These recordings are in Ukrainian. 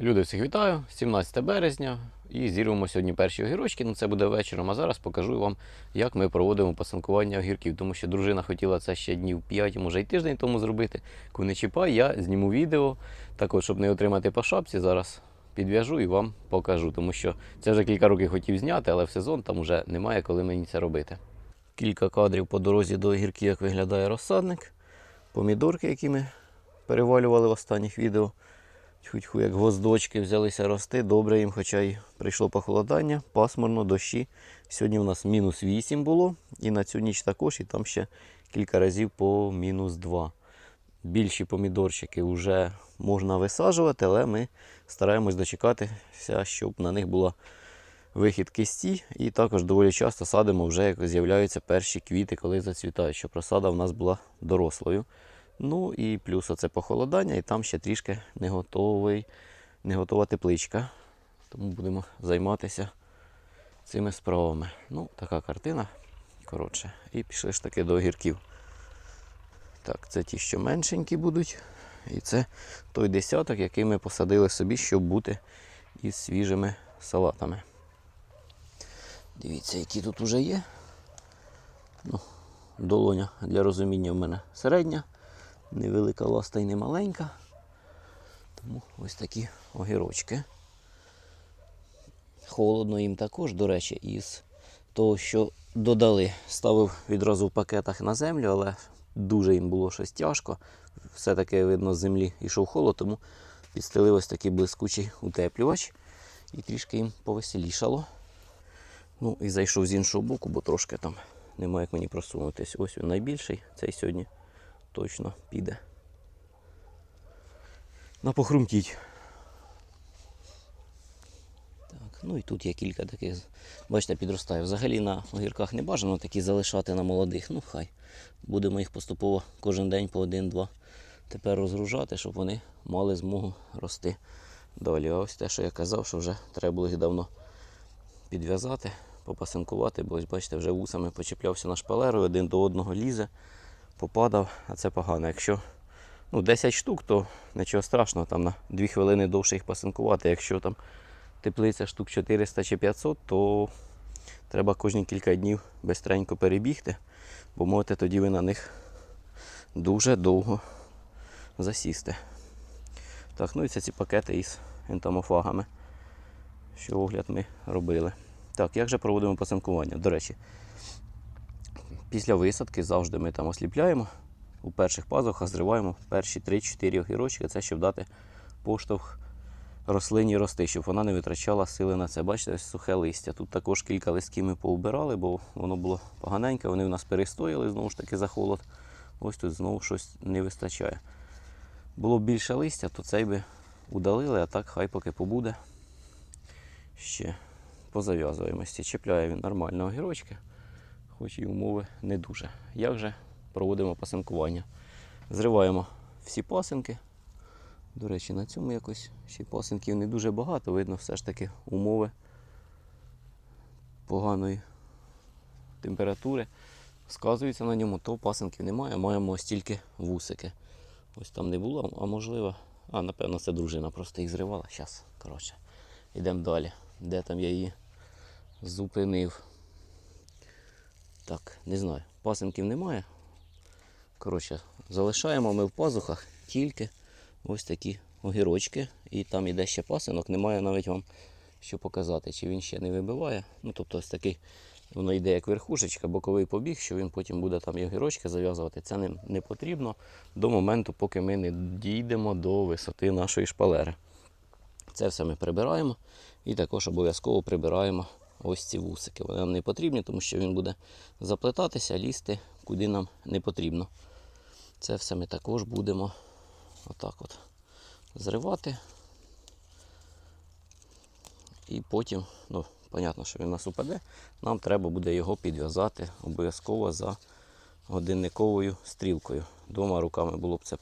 Люди, всіх вітаю! 17 березня і зірвемо сьогодні перші огірочки. Ну це буде вечором. А зараз покажу вам, як ми проводимо пасанкування огірків. Тому що дружина хотіла це ще днів 5, може й тиждень тому зробити. Не чіпай, я зніму відео. Так от, щоб не отримати по шапці, зараз підв'яжу і вам покажу. Тому що це вже кілька років хотів зняти, але в сезон там вже немає коли мені це робити. Кілька кадрів по дорозі до огірків, як виглядає розсадник. Помідорки, які ми перевалювали в останніх відео. Тьху-тьху, як гвоздочки взялися рости. Добре їм, хоча й прийшло похолодання, пасмурно, дощі. Сьогодні у нас мінус 8 було, і на цю ніч також, і там ще кілька разів по мінус 2. Більші помідорчики вже можна висаджувати, але ми стараємось дочекатися, щоб на них була вихід кисті. І також доволі часто садимо вже, як з'являються перші квіти, коли зацвітають, щоб розсада в нас була дорослою. Ну і плюс оце похолодання, і там ще трішки не готовий, не готова тепличка. Тому будемо займатися цими справами. Ну, така картина. Коротше. І пішли ж таки до огірків. Так, це ті, що меншенькі будуть. І це той десяток, який ми посадили собі, щоб бути із свіжими салатами. Дивіться, які тут уже є. Ну, долоня для розуміння в мене середня невелика ласта і не маленька. Тому ось такі огірочки. Холодно їм також, до речі, із того, що додали, ставив відразу в пакетах на землю, але дуже їм було щось тяжко. Все-таки, видно, з землі йшов холод, тому підстелив ось такий блискучий утеплювач і трішки їм повеселішало. Ну і зайшов з іншого боку, бо трошки там немає як мені просунутись. Ось він найбільший, цей сьогодні точно піде. На похрумтіть. Так, ну і тут є кілька таких, бачите, підростає. Взагалі на огірках не бажано такі залишати на молодих. Ну хай. Будемо їх поступово кожен день по один-два тепер розгружати, щоб вони мали змогу рости далі. А ось те, що я казав, що вже треба було їх давно підв'язати, попасинкувати, бо ось бачите, вже вусами почіплявся на шпалеру, один до одного лізе попадав, а це погано. Якщо ну, 10 штук, то нічого страшного, там на 2 хвилини довше їх пасинкувати. Якщо там теплиця штук 400 чи 500, то треба кожні кілька днів бистренько перебігти, бо можете тоді ви на них дуже довго засісти. Так, ну ці пакети із ентомофагами, що огляд ми робили. Так, як же проводимо пасинкування? До речі, Після висадки завжди ми там осліпляємо. У перших пазухах зриваємо перші 3-4 огірочки. Це щоб дати поштовх рослині рости, щоб вона не витрачала сили на це. Бачите, ось сухе листя. Тут також кілька листків ми поубирали, бо воно було поганеньке, вони в нас перестояли знову ж таки за холод. Ось тут знову щось не вистачає. Було б більше листя, то цей би удалили, а так хай поки побуде. Ще позав'язуємося. Чіпляє він нормально огірочки хоч і умови не дуже. Як же проводимо пасинкування? Зриваємо всі пасинки. До речі, на цьому якось ще пасинків не дуже багато, видно все ж таки умови поганої температури. Сказується на ньому, то пасинків немає, маємо ось тільки вусики. Ось там не було, а можливо. А, напевно, це дружина просто їх зривала. Зараз, коротше, йдемо далі. Де там я її зупинив? Так, не знаю. Пасинків немає. Коротше, залишаємо ми в пазухах тільки ось такі огірочки. І там іде ще пасинок, немає навіть вам що показати, чи він ще не вибиває. Ну, тобто ось такий, воно йде як верхушечка, боковий побіг, що він потім буде там огірочки зав'язувати. Це не, не потрібно до моменту, поки ми не дійдемо до висоти нашої шпалери. Це все ми прибираємо і також обов'язково прибираємо ось ці вусики. Вони нам не потрібні, тому що він буде заплетатися, лізти, куди нам не потрібно. Це все ми також будемо отак от зривати. І потім, ну, понятно, що він у нас упаде, нам треба буде його підв'язати обов'язково за годинниковою стрілкою. Двома руками було б це б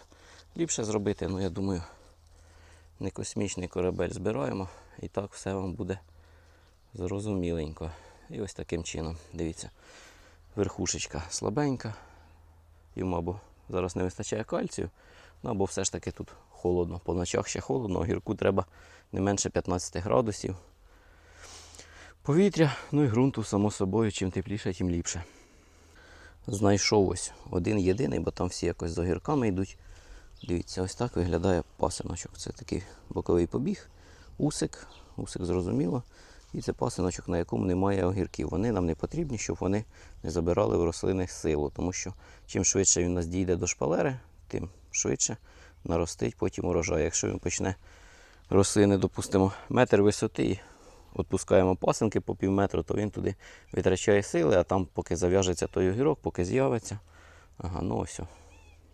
ліпше зробити, але я думаю, не космічний корабель збираємо і так все вам буде зрозуміленько. І ось таким чином, дивіться, верхушечка слабенька. Йому або зараз не вистачає кальцію, ну або все ж таки тут холодно. По ночах ще холодно, огірку треба не менше 15 градусів. Повітря, ну і ґрунту, само собою, чим тепліше, тим ліпше. Знайшов ось один єдиний, бо там всі якось з огірками йдуть. Дивіться, ось так виглядає пасиночок. Це такий боковий побіг, усик, усик зрозуміло. І це пасиночок, на якому немає огірків. Вони нам не потрібні, щоб вони не забирали в рослини силу. Тому що чим швидше він у нас дійде до шпалери, тим швидше наростить потім урожай. Якщо він почне рослини, допустимо, метр висоти і відпускаємо пасинки по пів метру, то він туди витрачає сили, а там, поки зав'яжеться той огірок, поки з'явиться. Ага, ну ось.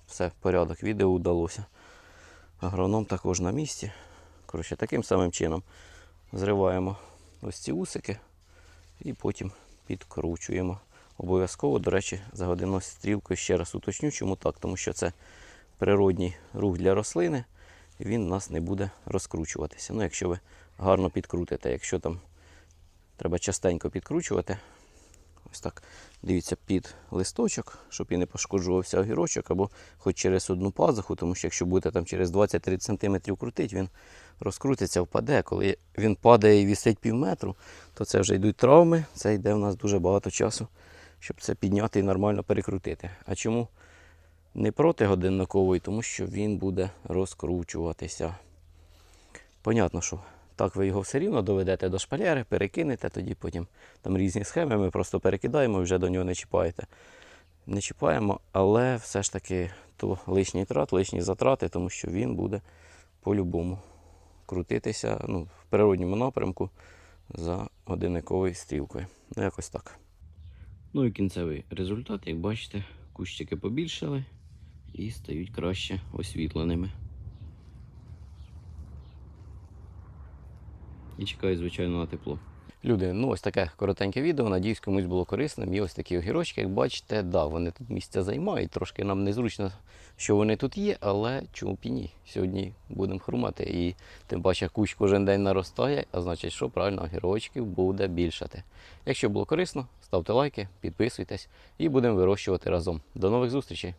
Все, порядок, відео вдалося. Агроном також на місці. Коротше, таким самим чином зриваємо ось ці усики і потім підкручуємо. Обов'язково, до речі, за годину стрілкою ще раз уточню, чому так, тому що це природній рух для рослини, він у нас не буде розкручуватися. Ну, якщо ви гарно підкрутите, якщо там треба частенько підкручувати, ось так дивіться під листочок, щоб і не пошкоджувався огірочок, або хоч через одну пазуху, тому що якщо будете там через 20-30 см крутити, він розкрутиться, впаде. Коли він падає і вісить пів метру, то це вже йдуть травми, це йде в нас дуже багато часу, щоб це підняти і нормально перекрутити. А чому не проти годинникової? Тому що він буде розкручуватися. Понятно, що так ви його все рівно доведете до шпалери, перекинете, тоді потім там різні схеми, ми просто перекидаємо і вже до нього не чіпаєте. Не чіпаємо, але все ж таки то лишній трат, лишні затрати, тому що він буде по-любому крутитися ну, в природньому напрямку за годинниковою стрілкою. Ну, якось так. Ну і кінцевий результат, як бачите, кущики побільшали і стають краще освітленими. І чекаю, звичайно, на тепло. Люди, ну ось таке коротеньке відео. Надіюсь, комусь було корисним. І ось такі огірочки, як бачите, да, вони тут місця займають. Трошки нам незручно, що вони тут є, але чому б і ні? Сьогодні будемо хрумати. І тим паче кущ кожен день наростає, а значить, що правильно огірочків буде більшати. Якщо було корисно, ставте лайки, підписуйтесь і будемо вирощувати разом. До нових зустрічей!